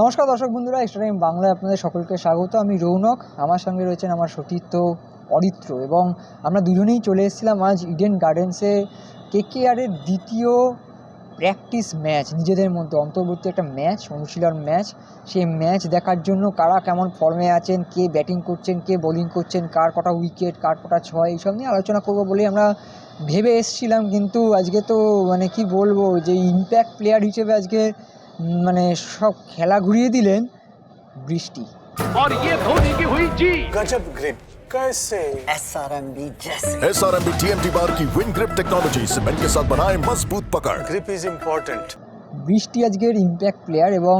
নমস্কার দর্শক বন্ধুরা এক্সট্রা টাইম বাংলায় আপনাদের সকলকে স্বাগত। আমি রৌনক, আমার সঙ্গে রয়েছেন আমার সতীর্থ অরিত্র এবং আমরা দুজনেই চলে এসেছিলাম আজ ইডেন গার্ডেন্সে কেকেআরের দ্বিতীয় প্র্যাকটিস ম্যাচ নিজেদের মধ্যে অন্তর্বর্তী একটা ম্যাচ অনুশীলন ম্যাচ সেই ম্যাচ দেখার জন্য কারা কেমন ফর্মে আছেন, কে ব্যাটিং করছেন, কে বোলিং করছেন, কার কটা উইকেট কার কটা ছয়, এইসব নিয়ে আলোচনা করব বলেই আমরা ভেবে এসেছিলাম। কিন্তু আজকে তো মানে কি বলব, যে ইম্প্যাক্ট প্লেয়ার হিসেবে আজকে মানে সব খেলা ঘুরিয়ে দিলেন বৃষ্টি और ये धोनी की हुई जी गजब ग्रिप कैसे एस आर एम बी जैसे S R M B T M T बार की विन ग्रिप टेक्नोलॉजी सीमेंट के साथ बनाए मजबूत पकड़ ग्रिप इज इम्पोर्टेंट বৃষ্টি আজকের ইম্প্যাক্ট প্লেয়ার এবং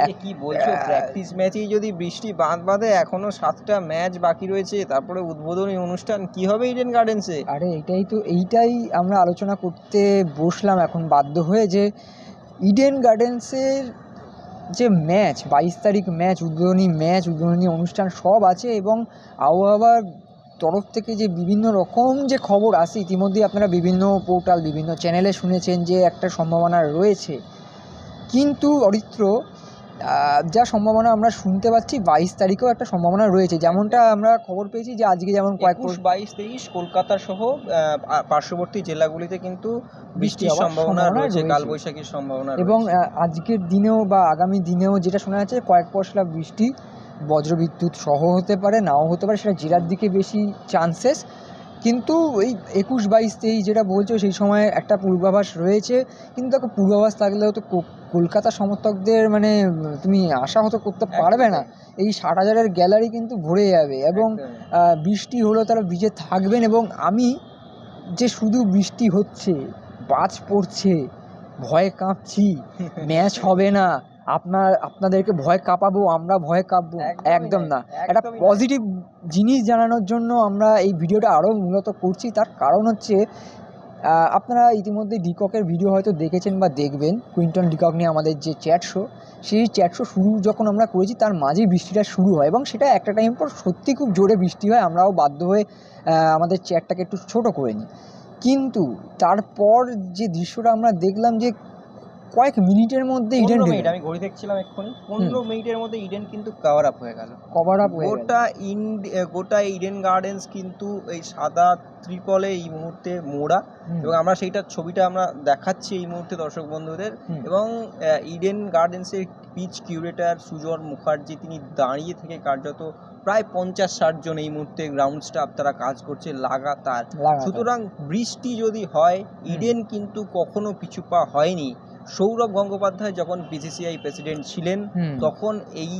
এ কি বলছো প্র্যাকটিস ম্যাচেই যদি বৃষ্টি বাঁধ বাঁধে এখনো সাতটা ম্যাচ বাকি রয়েছে তারপরে উদ্বোধনী অনুষ্ঠান কি হবে ইডেন গার্ডেন্সে আরে এটাই তো এইটাই আমরা আলোচনা করতে বসলাম এখন বাধ্য হয়ে যে ইডেন গার্ডেন্সের যে ম্যাচ বাইশ তারিখ ম্যাচ উদ্বোধনী ম্যাচ উদ্বোধনী অনুষ্ঠান সব আছে এবং আবহাওয়ার তরফ থেকে যে বিভিন্ন রকম যে খবর আসে, ইতিমধ্যে আপনারা বিভিন্ন পোর্টাল বিভিন্ন চ্যানেলে শুনেছেন যে একটা সম্ভাবনা রয়েছে। কিন্তু অরিত্র যা সম্ভাবনা আমরা শুনতে পাচ্ছি বাইশ তারিখেও একটা সম্ভাবনা রয়েছে। যেমনটা আমরা খবর পেয়েছি যে আজকে যেমন কয়েক বাইশ তেইশ কলকাতা সহ পার্শ্ববর্তী জেলাগুলিতে কিন্তু বৃষ্টির সম্ভাবনা রয়েছে। কালবৈশাখীর সম্ভাবনা এবং আজকের দিনেও বা আগামী দিনেও যেটা শোনা যাচ্ছে কয়েক পশলা বৃষ্টি বজ্রবিদ্যুৎ সহ হতে পারে নাও হতে পারে সেটা জেলার দিকে বেশি চান্সেস কিন্তু এই একুশ বাইশ তেইশ যেটা বলছো সেই সময় একটা পূর্বাভাস রয়েছে। কিন্তু দেখো পূর্বাভাস থাকলেও তো কো- কলকাতা সমর্থকদের মানে তুমি আশাহত করতে পারবে না। এই ষাট হাজারের গ্যালারি কিন্তু ভরে যাবে এবং বৃষ্টি হলেও তারা ভিজে থাকবেন এবং আমি যে শুধু বৃষ্টি হচ্ছে বাজ পড়ছে ভয়ে কাঁপছি ম্যাচ হবে না। আপনার আপনাদেরকে ভয় কাঁপাবো আমরা ভয় কাঁপবো। একদম না। একটা পজিটিভ জিনিস জানানোর জন্য আমরা এই ভিডিওটা আরও মূলত করছি। তার কারণ হচ্ছে আপনারা ইতিমধ্যে ডিককের ভিডিও হয়তো দেখেছেন বা দেখবেন। কুইন্টন ডিকক নিয়ে আমাদের যে চ্যাট শো সেই চ্যাট শো শুরু যখন আমরা করেছি তার মাঝেই বৃষ্টিটা শুরু হয় এবং সেটা একটা টাইম পর সত্যি খুব জোরে বৃষ্টি হয়। আমরাও বাধ্য হয়ে আমাদের চ্যাটটাকে একটু ছোট করে নিই। কিন্তু তারপর যে দৃশ্যটা আমরা দেখলাম যে কয়েক মিনিটের মধ্যে ইডেন মিনিট আমি ঘড়ি দেখছিলাম এক্ষুনি। পনেরো মিনিটের মধ্যে ইডেন কিন্তু কাভার আপ হয়ে গেল। কভার আপ গোটা ইন্ড গোটা ইডেন গার্ডেন্স কিন্তু এই সাদা ত্রিপলে এই মুহূর্তে মোড়া। এবং আমরা সেইটা ছবিটা আমরা দেখাচ্ছি এই মুহূর্তে দর্শক বন্ধুদের। এবং ইডেন গার্ডেন্সের পিচ কিউরেটার সুজন মুখার্জি তিনি দাঁড়িয়ে থেকে কার্যত প্রায় পঞ্চাশ ষাট জন এই মুহূর্তে গ্রাউন্ড স্টাফ তারা কাজ করছে লাগাতার। লাগাতার। সুতরাং বৃষ্টি যদি হয় ইডেন কিন্তু কখনো পিছু পা হয়নি। সৌরভ গঙ্গোপাধ্যায় যখন বিসিসিআই প্রেসিডেন্ট ছিলেন তখন এই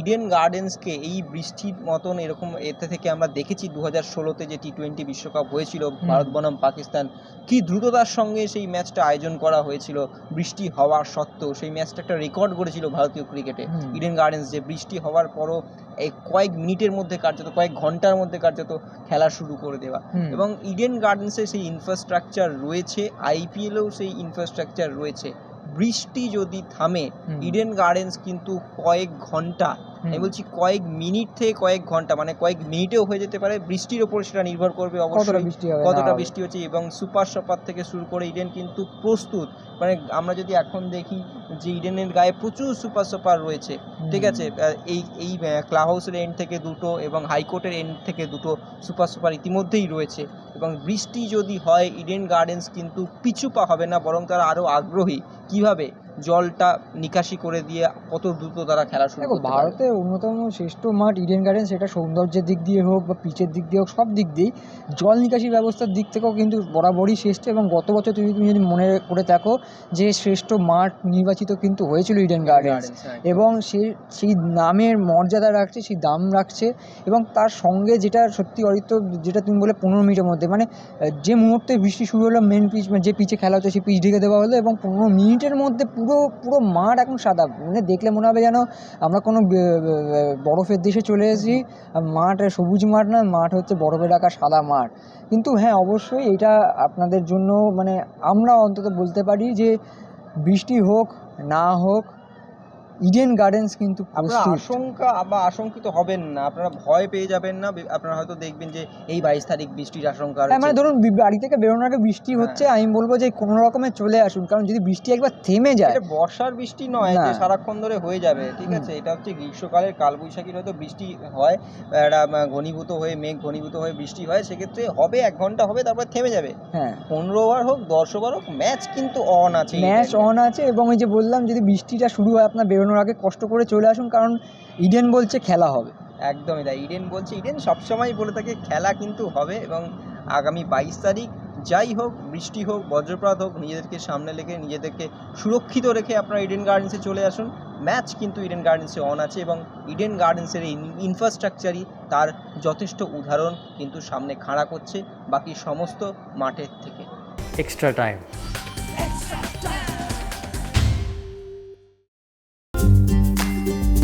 ইডেন গার্ডেন্সকে এই বৃষ্টির মতন এরকম এতে থেকে আমরা দেখেছি দু হাজার ষোলোতে যে টি টোয়েন্টি বিশ্বকাপ হয়েছিল ভারত বনাম পাকিস্তান। কি দ্রুততার সঙ্গে সেই ম্যাচটা আয়োজন করা হয়েছিল বৃষ্টি হওয়ার সত্ত্বেও সেই ম্যাচটা একটা রেকর্ড করেছিল ভারতীয় ক্রিকেটে। ইডেন গার্ডেন্স যে বৃষ্টি হওয়ার পরও এই কয়েক মিনিটের মধ্যে কার্যত কয়েক ঘণ্টার মধ্যে কার্যত খেলা শুরু করে দেওয়া। এবং ইডেন গার্ডেন্সে সেই ইনফ্রাস্ট্রাকচার রয়েছে আইপিএলেও সেই ইনফ্রাস্ট্রাকচার রয়েছে। বৃষ্টি যদি থামে ইডেন গার্ডেন্স কিন্তু কয়েক ঘণ্টা আমি বলছি কয়েক মিনিট থেকে কয়েক ঘণ্টা মানে কয়েক মিনিটেও হয়ে যেতে পারে বৃষ্টির ওপর সেটা নির্ভর করবে অবশ্যই কতটা বৃষ্টি হচ্ছে এবং সুপার শপার থেকে শুরু করে ইডেন কিন্তু প্রস্তুত মানে আমরা যদি এখন দেখি যে ইডেনের গায়ে প্রচুর সুপার সুপার রয়েছে ঠিক আছে? এই এই ক্লাব হাউসের এন্ড থেকে দুটো এবং হাইকোর্টের এন্ড থেকে দুটো সুপার সুপার ইতিমধ্যেই রয়েছে এবং বৃষ্টি যদি হয় ইডেন গার্ডেন্স কিন্তু পিছু পা হবে না বরং তারা আরও আগ্রহী। কীভাবে? জলটা নিকাশি করে দিয়ে কত দ্রুত তারা খেলা শুরু দেখো। ভারতের অন্যতম শ্রেষ্ঠ মাঠ ইডেন গার্ডেন সেটা সৌন্দর্যের দিক দিয়ে হোক বা পিচের দিক দিয়ে হোক সব দিক দিয়েই জল নিকাশি ব্যবস্থার দিক থেকেও কিন্তু বরাবরই শ্রেষ্ঠ এবং গত বছর তুমি তুমি যদি মনে করে থাকো যে শ্রেষ্ঠ মাঠ নির্বাচিত কিন্তু হয়েছিল ইডেন গার্ডেন্স হ্যাঁ। এবং সে সেই নামের মর্যাদা রাখছে সেই দাম রাখছে এবং তার সঙ্গে যেটা সত্যি অরিত্র যেটা তুমি বলে পনেরো মিনিটের মধ্যে মানে যে মুহূর্তে বৃষ্টি শুরু হলো মেন পিচ যে পিচে খেলা হচ্ছে সেই পিচ ঢেকে দেওয়া হলো এবং পনেরো মিনিটের মধ্যে পুরো পুরো পুরো মাঠ এখন সাদা। মানে দেখলে মনে হবে যেন আমরা কোনো বরফের দেশে চলে এসেছি। মাঠ সবুজ মাঠ না, মাঠ হচ্ছে বরফে ঢাকা সাদা মাঠ। কিন্তু হ্যাঁ অবশ্যই এটা আপনাদের জন্য মানে আমরা অন্তত বলতে পারি যে বৃষ্টি হোক, না হোক ইডেন গার্ডেন্স কিন্তু আপনারা আশঙ্কা বা আশঙ্কিত হবেন না আপনারা ভয় পেয়ে যাবেন না আপনারা হয়তো দেখবেন যে এই বাইশ তারিখ বৃষ্টির আশঙ্কা হ্যাঁ, মানে ধরুন বাড়ি থেকে বেরোনোর আগে বৃষ্টি হ্যাঁ। হচ্ছে আমি বলব যে কোনো রকমে চলে আসুন কারণ যদি বৃষ্টি একবার থেমে যায় বর্ষার বৃষ্টি নয় যে সারাক্ষণ ধরে হয়ে যাবে ঠিক আছে? এটা হচ্ছে গ্রীষ্মকালের কালবৈশাখীর হয়তো বৃষ্টি হয় একটা ঘনীভূত হয়ে মেঘ ঘনীভূত হয়ে বৃষ্টি হয় সেক্ষেত্রে হবে এক ঘণ্টা হবে তারপর থেমে যাবে। হ্যাঁ। পনেরো ওভার হোক দশ ওভার হোক ম্যাচ কিন্তু অন আছে ম্যাচ অন আছে এবং এই যে বললাম যদি বৃষ্টিটা শুরু হয় আপনার বেরোনোর আগে কষ্ট করে চলে আসুন কারণ ইডেন বলছে খেলা হবে। একদমই তাই ইডেন বলছে ইডেন সবসময় বলে থাকে খেলা কিন্তু হবে এবং আগামী বাইশ তারিখ যাই হোক বৃষ্টি হোক বজ্রপাত হোক নিজেদেরকে সামনে রেখে নিজেদেরকে সুরক্ষিত রেখে আপনারা ইডেন গার্ডেন্সে চলে আসুন। ম্যাচ কিন্তু ইডেন গার্ডেন্সে অন আছে এবং ইডেন গার্ডেন্সের এই ইনফ্রাস্ট্রাকচারই তার যথেষ্ট উদাহরণ কিন্তু সামনে খাড়া করছে বাকি সমস্ত মাঠের থেকে। Extra time.